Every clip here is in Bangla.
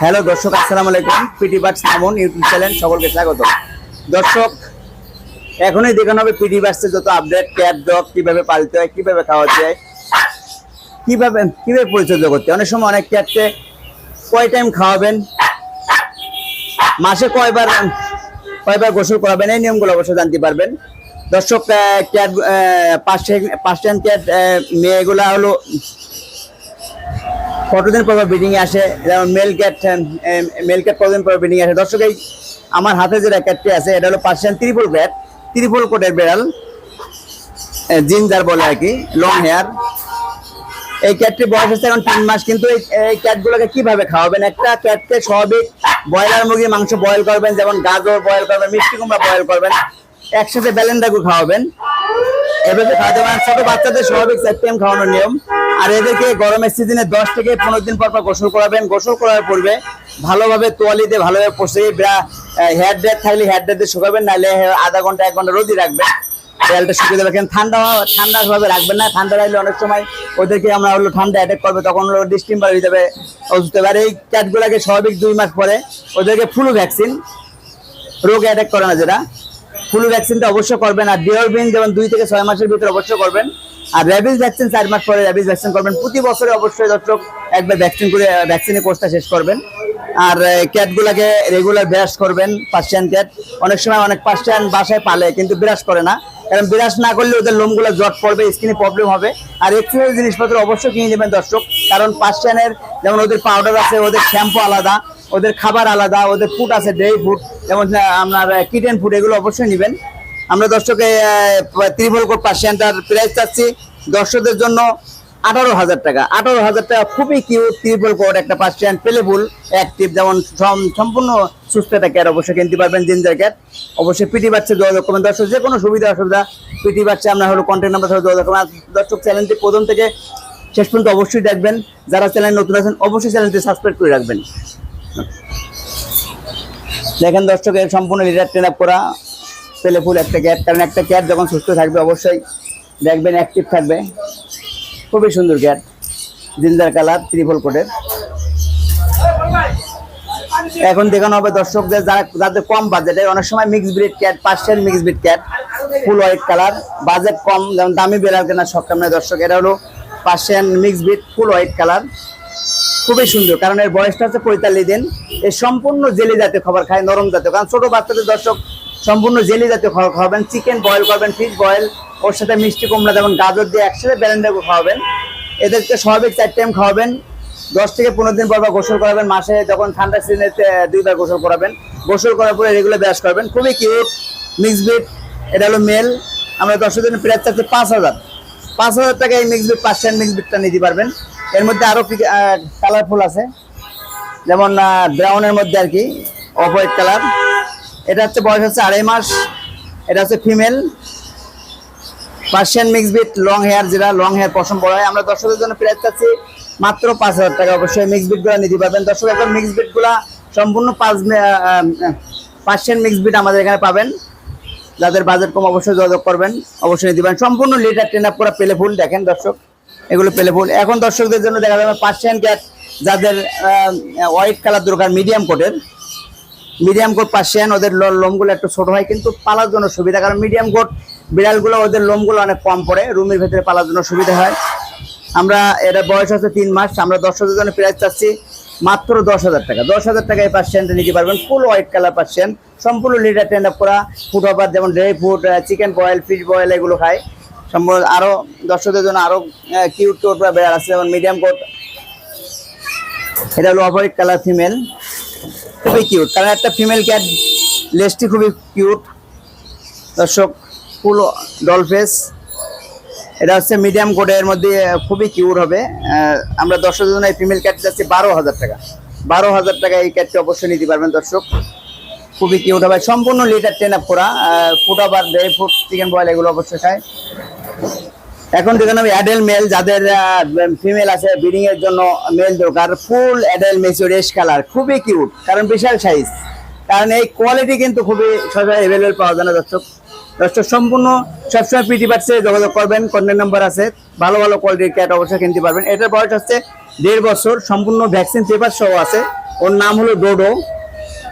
হ্যালো দর্শক, আসসালামু আলাইকুম। PT birds Mamun YouTube channel সকলকে স্বাগত। দর্শক, এখনই দেখানো হবে পিটি বার্ডসের যত আপডেট ক্যাট ডগ কীভাবে পালতে হয়, কীভাবে খাওয়াতে হয় কীভাবে কীভাবে পরিচর্যা করতে অনেক সময় অনেক ক্যাটকে কয় টাইম খাওয়াবেন, মাসে কয়বার কয়বার গোসল করাবেন, এই নিয়মগুলো অবশ্যই জানতে পারবেন। দর্শক ক্যাট পাঁচটা ক্যাট মেয়েগুলা হলো কতদিন পর ব্রিডিং এ আসে? যেমন মেল ক্যাট মেল ক্যাট কতদিন পর ব্রিডিং আসে? দর্শক, এই আমার হাতে যে ক্যাটটি আছে, এটা হলো পার্সিয়ান ত্রিপল ক্যাট ত্রিপল কোটের বেড়াল জিঞ্জার বলে আর কি লং হেয়ার এই ক্যাটটির বয়স হচ্ছে এখন তিন মাস, কিন্তু এই- এই ক্যাটগুলোকে কীভাবে খাওয়াবেন? একটা ক্যাটকে স্বাভাবিক ব্রয়লার মুরগির মাংস বয়েল করবেন, যেমন গাজর বয়েল করবেন, মিষ্টি কুমড়া বয়েল করবেন। একসাথে ব্যালেন্ডাগু খাওয়াবেন। এভাবে খাওয়াতে পারেন, ছোট বাচ্চাদের স্বাভাবিক টাইম খাওয়ানোর নিয়ম। আর এদেরকে গরমের সিজনে দশ থেকে পনেরো দিন পর পর গোসল করাবেন। গোসল করার পূর্বে ভালোভাবে তোয়ালিতে ভালোভাবে পচে হেয়ার ড্রেড থাকলে হেয়ার ড্রেড দিয়ে শুকাবেন, নাহলে আধা ঘণ্টা, এক ঘণ্টা রোদি রাখবেন। তেলটা শুকিয়ে কিন্তু ঠান্ডা ঠান্ডা ভাবে রাখবেন না। ঠান্ডা রাখলে অনেক সময় ওদেরকে আমরা হলো ঠান্ডা অ্যাটাক করবে, তখন হলো ডিস্টিম্বার হয়ে যাবে। অসুস্থ হবে। আর এই ক্যাটগুলোকে স্বাভাবিক দুই মাস পরে ওদেরকে ফ্লু ভ্যাকসিন রোগ অ্যাটাক করে না যেটা ফ্লু ভ্যাকসিনটা অবশ্যই করবেন আর ডিওরবিন যেমন দুই থেকে ছয় মাসের ভিতরে অবশ্যই করবেন। আর র্যাবিস ভ্যাকসিন চার মাস পরে র্যাবিস ভ্যাকসিন করবেন। প্রতি বছরে অবশ্যই দর্শক একবার ভ্যাকসিন করে ভ্যাকসিনের কোর্সটা শেষ করবেন। আর ক্যাটগুলোকে রেগুলার ব্রাশ করবেন পার্সিয়ান ক্যাট অনেক সময় অনেক পার্সিয়ান বাসায় পালে, কিন্তু ব্রাশ করে না। কারণ ব্রাশ না করলে ওদের লোমগুলো জট পড়বে স্কিনে প্রবলেম হবে। আর এক্সারসাইজ জিনিসপত্র অবশ্যই কিনে নেবেন দর্শক। কারণ পার্সিয়ানের যেমন ওদের পাউডার আছে, ওদের শ্যাম্পু আলাদা। ওদের খাবার আলাদা, ওদের ফুড আছে ডেই ফুড যেমন আপনার কিটেন ফুড এগুলো অবশ্যই নেবেন। আমরা দর্শকে ত্রিভল কোট পার্সিয়ানটার প্রাইস চাচ্ছি। দর্শকদের জন্য আঠারো হাজার টাকা। আঠারো হাজার টাকা খুবই কিউট ত্রিপল কোট একটা পার্সিয়ান পেলেফুল অ্যাক্টিভ যেমন সম- সম্পূর্ণ সুস্থ একটা ক্যাট অবশ্যই কিনতে পারবেন জিঞ্জার ক্যাট অবশ্যই পিটি বাচ্চা যোগাযোগ করবেন। দর্শক যে কোনো সুবিধা, অসুবিধা পিটি বাচ্চা আপনার হলো কন্ট্যাক্ট নাম্বার সাথে যোগাযোগ করবেন। দর্শক চ্যানেলটি প্রথম থেকে শেষ পর্যন্ত অবশ্যই দেখবেন। যারা চ্যানেল নতুন আছেন, অবশ্যই চ্যানেলটি সাবস্ক্রাইব করে রাখবেন। দেখেন দর্শক, এর সম্পূর্ণ লিডার ট্রেন আপ করা। পেলে ফুল একটা ক্যাট কারণ একটা ক্যাট যখন সুস্থ থাকবে অবশ্যই দেখবেন অ্যাক্টিভ থাকবে। খুবই সুন্দর ক্যাট জিঞ্জার কালার ত্রিভল কোটের এখন দেখানো হবে দর্শকদের যারা যাদের কম বাজেটে অনেক সময় mix breed cat Persian mix breed cat full white colour budget কম, যেমন দামি বেড়াল কেনা সক্ষম নয় দর্শক, এটা হলো Persian mix breed full white colour খুবই সুন্দর, কারণ এর বয়সটা হচ্ছে পঁয়তাল্লিশ দিন। এর সম্পূর্ণ জেলি জাতীয় খাবার খায়, নরম জাতীয়। কারণ ছোট বাচ্চাদের দর্শক সম্পূর্ণ জেলি জাতীয় খাবার খাওয়াবেন চিকেন বয়েল করবেন ফিশ বয়েল ওর সাথে মিষ্টি কুমড়া যেমন গাজর দিয়ে একসাথে ব্যালেন্ডাগো খাওয়াবেন। এদেরকে স্বাভাবিক চার টাইম খাওয়াবেন, দশ থেকে পনেরো দিন পর পর গোসল করাবেন, মাসে যখন ঠান্ডা সিজনে দুইবার গোসল করাবেন। গোসল করার পরে রেগুলার ব্যাস করবেন। খুবই কিউট মিক্স বিট এটা হলো মেল আমরা দশের দিন প্রায় চাচ্ছি পাঁচ হাজার। পাঁচ হাজার টাকা এই মিক্স বিট পার্সেন্ট মিক্স বিটটা নিতে পারবেন। এর মধ্যে আরও কালারফুল আছে। যেমন ব্রাউনের মধ্যে আর কি অফ হোয়াইট কালার এটা হচ্ছে বয়স হচ্ছে আড়াই মাস। এটা হচ্ছে female Persian mix breed long hair যেটা লং হেয়ার পছন্দ বড় হয়। আমরা দর্শকদের জন্য প্রাইস চাচ্ছি মাত্র পাঁচ হাজার টাকা। অবশ্যই মিক্স বিটগুলো নিতে পারবেন। দর্শক এখন মিক্স বিটগুলা সম্পূর্ণ পাঁচ পার্সিয়ান মিক্স বিট আমাদের এখানে পাবেন। যাদের বাজেট কম, অবশ্যই যোগাযোগ করবেন। অবশ্যই পারেন। সম্পূর্ণ লিটার ট্রেন আপ করা পেলে ফুল দেখেন দর্শক। এগুলো পেলে ফুল এখন দর্শকদের জন্য দেখা যাবে পার্সিয়ান ক্যাট যাদের হোয়াইট কালার দরকার মিডিয়াম কোটের মিডিয়াম কোট পার্সিয়ান ওদের লোমগুলো একটু ছোট হয়, কিন্তু পালার জন্য সুবিধা, কারণ মিডিয়াম কোট বিড়ালগুলো, ওদের লোমগুলো অনেক কম পড়ে, রুমের ভেতরে পালার জন্য সুবিধা হয়। আমরা এটা বয়স হচ্ছে তিন মাস, আমরা দর্শকদের জন্য প্রাইস চাচ্ছি মাত্র দশ হাজার টাকা। দশ হাজার টাকায় পার্সিয়ানটা নিতে পারবেন ফুল হোয়াইট কালার পার্সিয়ান সম্পূর্ণ লিটার টেন্ড আপ করা ফুড অফার যেমন dry food chicken boil fish boil এগুলো খায়। সম্পূর্ণ আরও দর্শকদের জন্য আরও কিউট কোট বা বেড়াল আছে, যেমন মিডিয়াম কোট এটা হলো অফ হোয়াইট কালার ফিমেল খুবই কিউট কারণ একটা ফিমেল ক্যাট লেসটি খুবই কিউট দর্শক ফুল ডল ফেস এটা হচ্ছে মিডিয়াম কোডের মধ্যে খুবই কিউট হবে। আমরা দর্শকের জন্য এই ফিমেল ক্যাট যাচ্ছি বারো হাজার টাকা। বারো হাজার টাকা এই ক্যাটটি অবশ্যই নিতে পারবেন দর্শক। খুবই কিউট হবে। সম্পূর্ণ লিটার টেন আপ করা ফুড আবার ড্রাই ফুড চিকেন বয়েল এগুলো অবশ্যই খায়। এখন দেখুন আমি অ্যাডেল মেল যাদের ফিমেল আছে ব্রিডিং এর জন্য মেল দরকার ফুল অ্যাডেল মেসিওর রেশ কালার খুবই কিউট কারণ বিশাল সাইজ কারণ এই কোয়ালিটি কিন্তু খুবই সহজে অ্যাভেলেবল পাওয়া যায় না, দর্শক। দর্শক, সম্পূর্ণ সবসময় পিটি বার্সে যোগাযোগ করবেন কন্ট্যাক্ট নাম্বার আছে, ভালো ভালো কোয়ালিটির ক্যাট অবশ্যই কিনতে পারবেন। এটার বয়স হচ্ছে দেড় বছর, সম্পূর্ণ ভ্যাকসিন পেপার সহ আছে। ওর নাম হলো ডোডো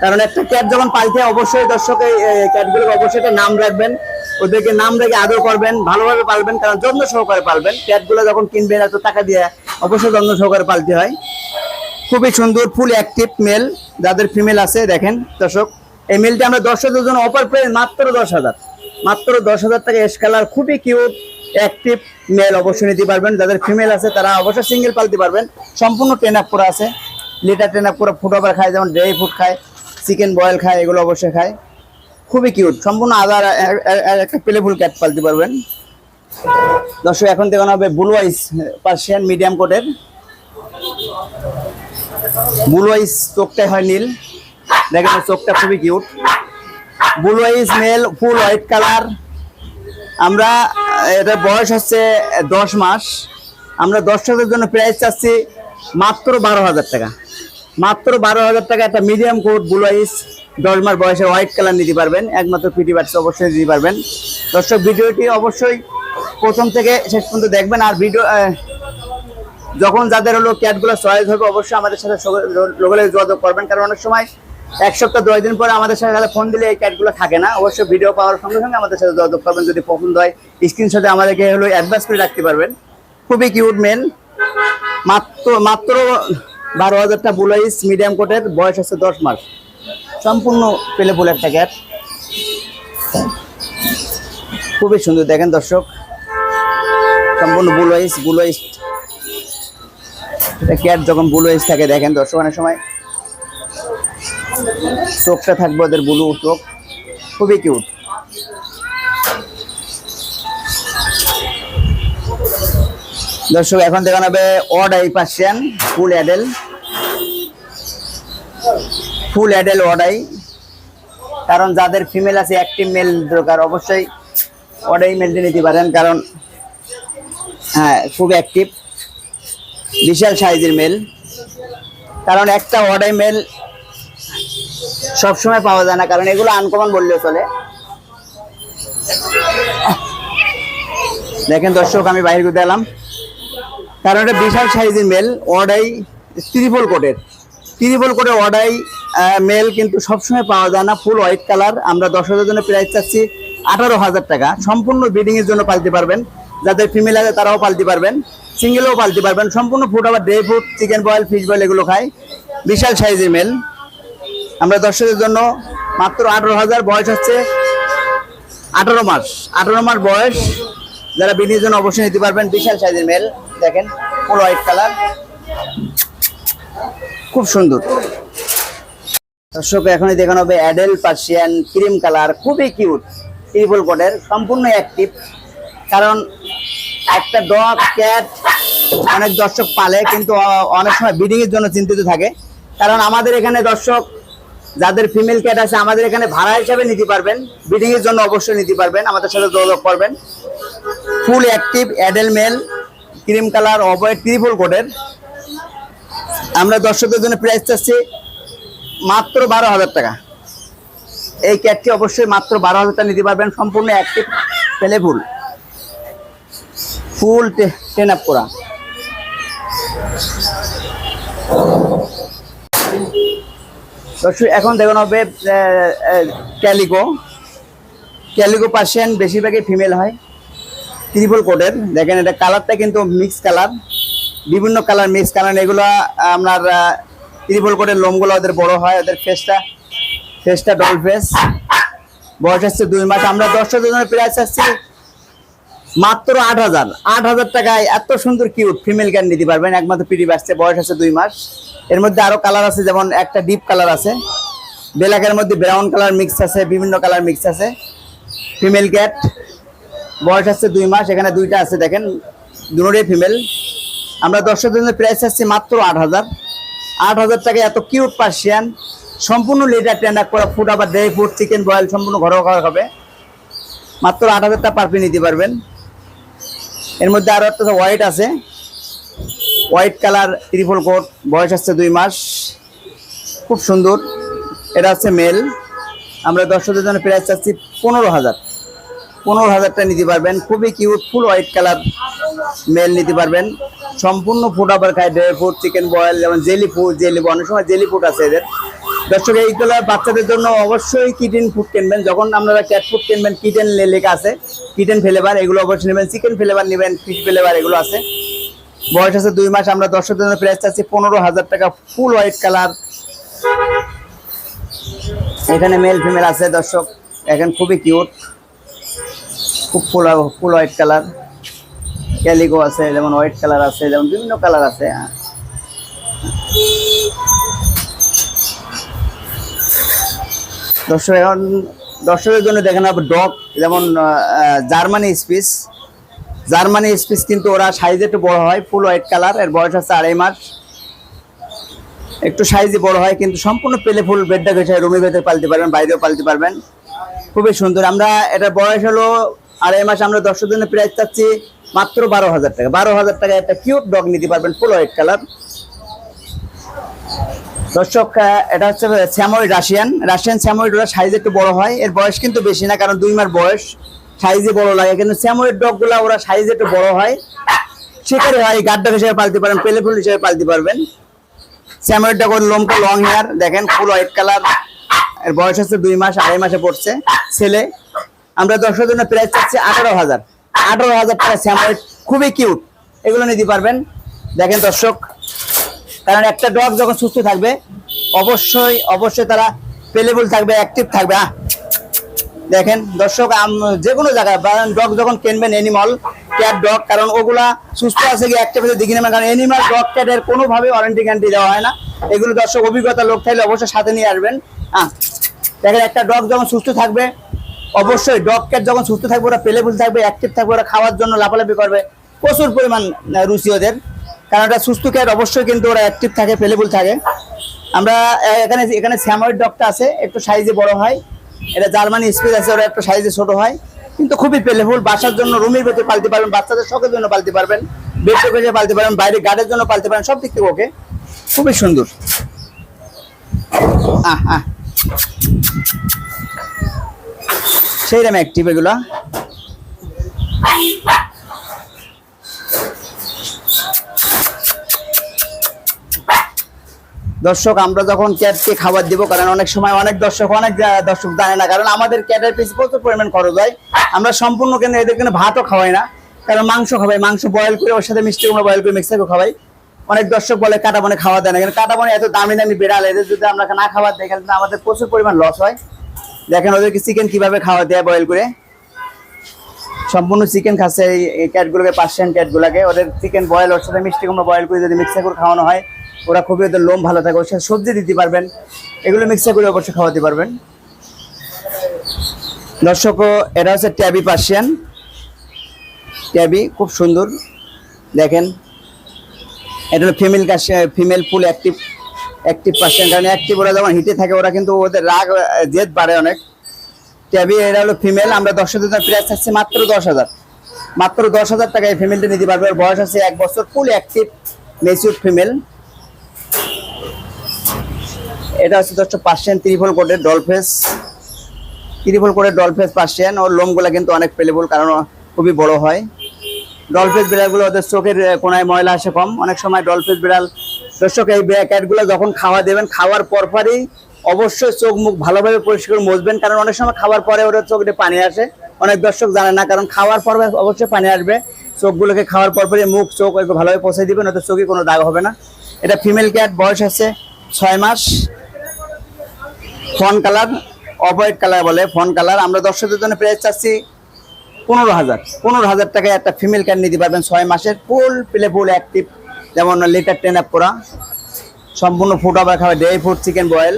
কারণ একটা ক্যাট যখন পালতে অবশ্যই দর্শক এই ক্যাটগুলোকে অবশ্যই একটা নাম রাখবেন। ওদেরকে নাম রেখে আদর করবেন, ভালোভাবে পালবেন, কারণ যত্ন সহকারে পালবেন। ক্যাটগুলো যখন কিনবেন, এত টাকা দিয়ে অবশ্যই যত্ন সহকারে পালতে হয়। খুবই সুন্দর, ফুল অ্যাক্টিভ মেল যাদের ফিমেল আছে, দেখেন, দর্শক। এই মেলটা আমরা দর্শকদের জন্য অফার প্রাইস মাত্র দশ হাজার। মাত্র দশ হাজার টাকা এস কালার, খুবই কিউট অ্যাক্টিভ মেল অবশ্যই নিতে পারবেন। যাদের ফিমেল আছে, তারা অবশ্যই সিঙ্গেল পালতে পারবেন। সম্পূর্ণ ট্রেন আপ করা আছে। লিটার ট্রেন আপ করে ফুড ওভার খায়, যেমন ড্রাই ফুড খায় চিকেন বয়েল খায়, এগুলো অবশ্যই খায়। খুবই কিউট সম্পূর্ণ আদার একটা প্লেফুল ক্যাট পালতে পারবেন। দর্শক, এখন দেখানো হবে ব্লু আইস পার্সিয়ান মিডিয়াম কোটের ব্লু আইস চোখটাই হয় নীল। দেখেন চোখটা খুবই cute blue eyes male full white colour আমরা, এটা বয়স হচ্ছে দশ মাস। আমরা দর্শকদের জন্য প্রাইস চাচ্ছি মাত্র বারো হাজার টাকা। মাত্র বারো হাজার টাকা একটা মিডিয়াম কোট ব্লু আইস দশ মাস বয়সে হোয়াইট কালার নিতে পারবেন। একমাত্র পিটি বাচ্চ অবশ্যই দিতে পারবেন। দর্শক, ভিডিওটি অবশ্যই প্রথম থেকে শেষ পর্যন্ত দেখবেন আর ভিডিও যখন যাদের হলো ক্যাটগুলো চয়েস হবে, অবশ্যই আমাদের সাথে লোকালে যোগাযোগ করবেন। কারণ অনেক সময় এক সপ্তাহ, দশ দিন পরে আমাদের সাথে তাহলে ফোন দিলে এই ক্যাটগুলো থাকে না। অবশ্যই ভিডিও পাওয়ার সঙ্গে সঙ্গে আমাদের সাথে যোগাযোগ করবেন। যদি পছন্দ হয় স্ক্রিনশটে আমাদেরকে হলো অ্যাডভান্স করে রাখতে পারবেন। খুবই কিউট মেন মাত্র মাত্র বারো হাজারটা বুলাইস মিডিয়াম কোটের বয়স হচ্ছে দশ মাস। সম্পূর্ণ পেলে ফুল একটা ক্যাট খুবই সুন্দর, দেখেন দর্শক। সম্পূর্ণ বুলাইস বুলাইস এটা ক্যাট যখন ব্লু এজ থাকে, দেখেন দর্শক, অনেক সময় চোখটা থাকবে ওদের ব্লু চোখ। খুবই কিউট দর্শক, এখন দেখানো হবে odd eye Persian full adult full adult odd eye কারণ যাদের ফিমেল আছে অ্যাক্টিভ মেল দরকার। অবশ্যই অডাই মেলটি নিতে পারেন, কারণ হ্যাঁ খুব অ্যাক্টিভ বিশাল সাইজের মেল কারণ একটা অর্ডার মেল সবসময় পাওয়া যায় না, কারণ এগুলো আনকমন বললেও চলে। দেখেন দর্শক, আমি বাইরে করতে এলাম। কারণ এটা বিশাল সাইজের মেল অর্ডাই ত্রিপল কোটের ত্রিপল কোটের অর্ডাই মেল কিন্তু সবসময় পাওয়া যায় না ফুল হোয়াইট কালার আমরা দশ হাজার জন্য প্রাইস চাচ্ছি আঠারো হাজার টাকা। সম্পূর্ণ ব্রিডিং এর জন্য পালতে পারবেন। যাদের ফিমেল আছে তারাও পালতে পারবেন। সিঙ্গেলও পালতে পারবেন। সম্পূর্ণ ফুড আবার dry food chicken boil fish boil এগুলো খায় বিশাল সাইজের মেল আমরা দর্শকের জন্য মাত্র আঠারো হাজার, বয়স হচ্ছে আঠারো মাস। আঠারো মাস বয়স। যারা বিনির জন্য অবশ্যই নিতে পারবেন। বিশাল সাইজের মেল দেখেন ফুল হোয়াইট কালার খুব সুন্দর। দর্শক, এখনই দেখানো হবে অ্যাডেল পার্সিয়ান ক্রিম কালার, খুবই কিউট ট্রিপল কোটের, সম্পূর্ণ অ্যাক্টিভ কারণ একটা ডগ ক্যাট অনেক দর্শক পালে, কিন্তু অনেক সময় ব্রিডিং এর জন্য চিন্তিত থাকে। কারণ আমাদের এখানে দর্শক, যাদের ফিমেল ক্যাট আছে, আমাদের এখানে ভাড়া হিসাবে নিতে পারবেন ব্রিডিং এর জন্য অবশ্যই নিতে পারবেন, আমাদের সাথে যোগাযোগ করবেন। Full active adult male cream colour অবয়েড triple কোটের। আমরা দর্শকদের জন্য প্রাইস চাচ্ছি মাত্র বারো হাজার টাকা। এই ক্যাটটি অবশ্যই মাত্র বারো হাজার টাকা নিতে পারবেন। সম্পূর্ণ অ্যাক্টিভ পেলে ফুল ফুল টেন আপ করা। এখন দেখানো হবে ক্যালিকো ক্যালিকো পার্সিয়ান বেশিরভাগই ফিমেল হয়। ত্রিপল কোটের দেখেন, এটা কালারটা কিন্তু মিক্স কালার বিভিন্ন কালার মিক্স কালার এগুলো আপনার ত্রিপল কোটের লোমগুলো ওদের বড় হয়, ওদের ফেসটা ফেসটা ডল ফেস বয়স আসছে দুই মাস। আমরা দশটা জনের প্রাইস আসছি মাত্র আট হাজার। আট হাজার টাকায় এত সুন্দর কিউট ফিমেল ক্যান নিতে পারবেন। একমাত্র পিডি বাসছে বয়স আছে দুই মাস। এর মধ্যে আরও কালার আছে, যেমন একটা ডিপ কালার আছে। ব্ল্যাকের মধ্যে ব্রাউন কালার মিক্স আছে, বিভিন্ন কালার মিক্স আছে। ফিমেল ক্যাট বয়স আছে দুই মাস। এখানে দুইটা আছে, দেখেন। দুটোই ফিমেল আমরা দর্শকদের প্রাইস আসছি মাত্র আট হাজার। আট হাজার টাকায় এত কিউট পার্সিয়ান সম্পূর্ণ লিটার টেন্ডার করা ফুড আবার ড্রাই ফুড চিকেন বয়েল সম্পূর্ণ ঘরোয়া খাওয়া হবে। মাত্র আট হাজার টাকা পার পিস নিতে পারবেন। এর মধ্যে আরও একটা হোয়াইট আছে। হোয়াইট কালার ত্রিপল কোট বয়স আসছে দুই মাস। খুব সুন্দর। এটা হচ্ছে মেল আমরা দর্শকদের জন্য প্রাইস চাচ্ছি পনেরো হাজার। পনেরো হাজার টাকা নিতে পারবেন। খুবই cute full white colour male নিতে পারবেন। সম্পূর্ণ ফুড আবার খায় ড্রাই ফুড চিকেন বয়েল যেমন জেলি ফুড জেলি অনেক সময় জেলি ফুড আছে এদের। দর্শক এইগুলো বাচ্চাদের জন্য অবশ্যই কিটেন ফুড কিনবেন। যখন আপনারা ক্যাট ফুড কিনবেন কিটেন লেখা আছে কিটেন ফ্লেভার এগুলো অবশ্যই নেবেন। চিকেন ফ্লেভার নেবেন ফিশ ফ্লেভার এগুলো আছে। বয়স আছে দুই মাস, আমরা দর্শকদের জন্য প্রাইস চাচ্ছি পনেরো হাজার টাকা ফুল হোয়াইট কালার এখানে মেল ফিমেল আছে দর্শক। এখন খুবই কিউট খুব ফুল ফুল হোয়াইট কালার ক্যালিগো আছে, যেমন হোয়াইট কালার আছে, যেমন বিভিন্ন কালার আছে হ্যাঁ। দর্শক, এখন দর্শকের জন্য দেখেন ডগ, যেমন জার্মানি স্পিস। জার্মানি স্পিস কিন্তু ওরা সাইজ একটু বড় হয়, ফুল হোয়াইট কালারের বয়স আছে আড়াই মাস। একটু সাইজে বড় হয়, কিন্তু সম্পূর্ণ পেলে ফুল বেডটা গেছে রুমের ভেতরে পালতে পারবেন, বাইরেও পালতে পারবেন। খুবই সুন্দর। আমরা এটা বয়স হলো আড়াই মাস আমরা দর্শক জন্য প্রাইস চাচ্ছি মাত্র বারো হাজার টাকা। বারো হাজার টাকা একটা কিউট ডগ নিতে পারবেন ফুল হোয়াইট কালার দর্শক এটা হচ্ছে স্যাময়েড রাশিয়ান। রাশিয়ান স্যাময়েড ওরা সাইজ একটু বড় হয়, এর বয়স কিন্তু বেশি না, কারণ দুই মাস বয়স। সাইজে বড় লাগে, কিন্তু স্যাময়েড ডগগুলা ওরা সাইজ একটু বড় হয়। শিকারি হয় গাড্ডা হিসেবে পালতে পারেন পেলে ফুল হিসেবে পালতে পারবেন। স্যাময়েড ডগ লোমটা লং হেয়ার দেখেন ফুল হোয়াইট কালারের বয়স হচ্ছে দুই মাস, আড়াই মাসে পড়ছে। ছেলে আমরা দর্শকের জন্য প্রাইস চাচ্ছি আঠারো হাজার। আঠারো হাজার টাকা স্যাময়েড খুবই কিউট এগুলো নিতে পারবেন। দেখেন দর্শক, কারণ একটা ডগ যখন সুস্থ থাকবে, অবশ্যই অবশ্যই তারা পেলেবল থাকবে অ্যাক্টিভ থাকবে। আহ। দেখেন দর্শক যে কোনো জায়গায় ডগ যখন কিনবেন অ্যানিমাল ক্যাট ডগ কারণ ওগুলা সুস্থ আছে কি অ্যাক্টিভ আছে, দেখে নেবেন। কারণ অ্যানিমাল ডগ ক্যাটের কোনোভাবে ওয়ারেন্টি গ্যারান্টি দেওয়া হয় না। এগুলো দর্শক, অভিজ্ঞতা লোক থাকলে অবশ্যই সাথে নিয়ে আসবেন। হ্যাঁ দেখেন একটা ডগ যখন সুস্থ থাকবে অবশ্যই ডগ ক্যাট যখন সুস্থ থাকবে, ওরা পেলে পেলেবল থাকবে অ্যাক্টিভ থাকবে, ওরা খাওয়ার জন্য লাফালাফি করবে। প্রচুর পরিমাণ রুচি ওদের। কারণ ওটা সুস্থ ক্যাট অবশ্যই কিন্তু ওরা অ্যাক্টিভ থাকে পেলেবল থাকে। আমরা এখানে এখানে স্যাময়েড ডগটা আছে, একটু সাইজে বড় হয়। এটা জার্মানি স্পিড আছে, ওরা একটু সাইজে ছোট হয়। কিন্তু খুবই পেলেফুল বাসার জন্য রুমের ভেতরে পালতে পারবেন, বাচ্চাদের শখের জন্য পালতে পারবেন বেডে বেডে পালতে পারবেন বাইরে গার্ডের জন্য পালতে পারেন সব দিক থেকে ওকে খুবই সুন্দর। আহ আহ। সেই রকম অ্যাক্টিভ এগুলা। দর্শক, আমরা যখন ক্যাটকে খাবার দিব, কারণ অনেক সময় অনেক দর্শক অনেক দর্শক জানে না, কারণ আমাদের ক্যাটের পিস প্রচুর পরিমাণ খরচ হয়। আমরা সম্পূর্ণ কেন এদের কিন্তু ভাতও খাওয়াই না, কারণ মাংস খাওয়াই, মাংস বয়েল করে ওর সাথে মিষ্টি কুমড়ো বয়েল করে মিক্সার করে খাওয়াই। অনেক দর্শক বলে কাটা বনে খাওয়া দেয় না, কিন্তু কাটা বনে এত দামি দামি বেড়াল, এদের যদি আমরা না খাবার দেয় আমাদের প্রচুর পরিমাণ লস হয়। দেখেন ওদেরকে চিকেন কীভাবে খাওয়া দেয় বয়েল করে? সম্পূর্ণ চিকেন খাচ্ছে এই ক্যাটগুলোকে পার্সিয়ান ক্যাটগুলোকে। ওদের চিকেন বয়েল ওর সাথে মিষ্টি কুমড়ো বয়েল করে যদি মিক্সার করে খাওয়ানো হয়, ওরা খুবই ওদের লোম ভালো থাকে। ওর সাথে সবজি দিতে পারবেন। এগুলো মিক্সার করে অবশ্যই খাওয়াতে পারবেন। দর্শক এটা হচ্ছে ট্যাবি পার্সিয়ান ট্যাবি খুব সুন্দর। দেখেন, এটা হলো female female full active active Persian কারণ অ্যাক্টিভ ওরা যখন হিটে থাকে, ওরা কিন্তু ওদের রাগ জেদ বাড়ে অনেক। ট্যাবি এটা হলো ফিমেল আমরা দর্শকদের জন্য প্রাইস থাকছে মাত্র দশ হাজার। মাত্র দশ হাজার টাকায় ফিমেলটা নিতে পারবে। বয়স আছে এক বছর ফুল অ্যাক্টিভ মেচিউর ফিমেল এটা হচ্ছে দর্শক পার্সিয়ান ত্রিফল কোটের ডলফেস ত্রিফল কোটের ডলফেস পার্সিয়ান ওর লোমগুলো কিন্তু অনেক পেলেবল, কারণ খুবই বড় হয়। ডলফেস বিড়ালগুলো ওদের চোখের কোনায় ময়লা আসে কম। অনেক সময় ডলফেস বিড়াল দর্শক, এই ক্যাটগুলো যখন খাওয়া দেবেন, খাওয়ার পরপরই অবশ্যই চোখ মুখ ভালোভাবে পরিষ্কার করে মুছবেন। কারণ অনেক সময় খাওয়ার পরে ওরা চোখে পানি আসে। অনেক দর্শক জানে না, কারণ খাওয়ার পর অবশ্যই পানি আসবে। চোখগুলোকে খাওয়ার পরপরই মুখ, চোখ ভালোভাবে পৌঁছে দিবেন ওদের চোখে কোনো দাগ হবে না। এটা ফিমেল ক্যাট বয়স আছে ছয় মাস। ফন কালার অফ কালার বলে ফন কালার আমরা দর্শকদের জন্য প্রাইস চাচ্ছি পনেরো হাজার। পনেরো হাজার টাকায় একটা ফিমেল ক্যাট নিতে পারবেন ছয় মাসের ফুল প্লে ফুল অ্যাক্টিভ যেমন লিটার টেন আপ করা, সম্পূর্ণ ফুড আবার খাবে ডে ফুড চিকেন বয়েল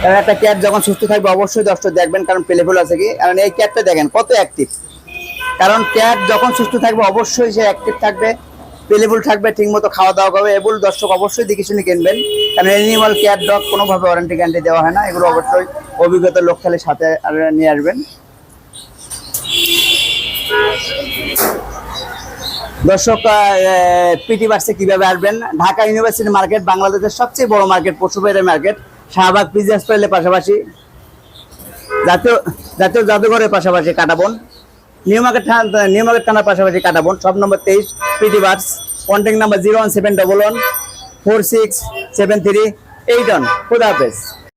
কারণ একটা ক্যাট যখন সুস্থ থাকবে, অবশ্যই দর্শক দেখবেন, কারণ প্লে ফুল আছে কি? কারণ এই ক্যাটটা দেখেন, কত অ্যাক্টিভ কারণ ক্যাট যখন সুস্থ থাকবে, অবশ্যই সে অ্যাক্টিভ থাকবে পেলেবুল থাকবে ঠিক মতো খাওয়া দাওয়া করবে। এগুলো দর্শক অবশ্যই দেখে শুনে কিনবেন। কারণ অ্যানিমাল ক্যাট ডগ কোনোভাবে ওয়ারেন্টি গ্যারান্টি দেওয়া হয় না। এগুলো অবশ্যই অভিজ্ঞতা লোক খেলে সাথে নিয়ে আসবেন। দর্শক পিটি বাসে কীভাবে আসবেন? ঢাকা ইউনিভার্সিটি মার্কেট বাংলাদেশের সবচেয়ে বড় মার্কেট পশু পাখির মার্কেট শাহবাগ পিজি হসপিটালের পাশাপাশি। জাতীয় জাতীয় জাদুঘরের পাশাপাশি Katabon. New Market New Market থানার পাশাপাশি কাটাবন। সব নম্বর তেইশ pet birds contact number zero one seven double one four six seven three eight one খুদা হাফেজ।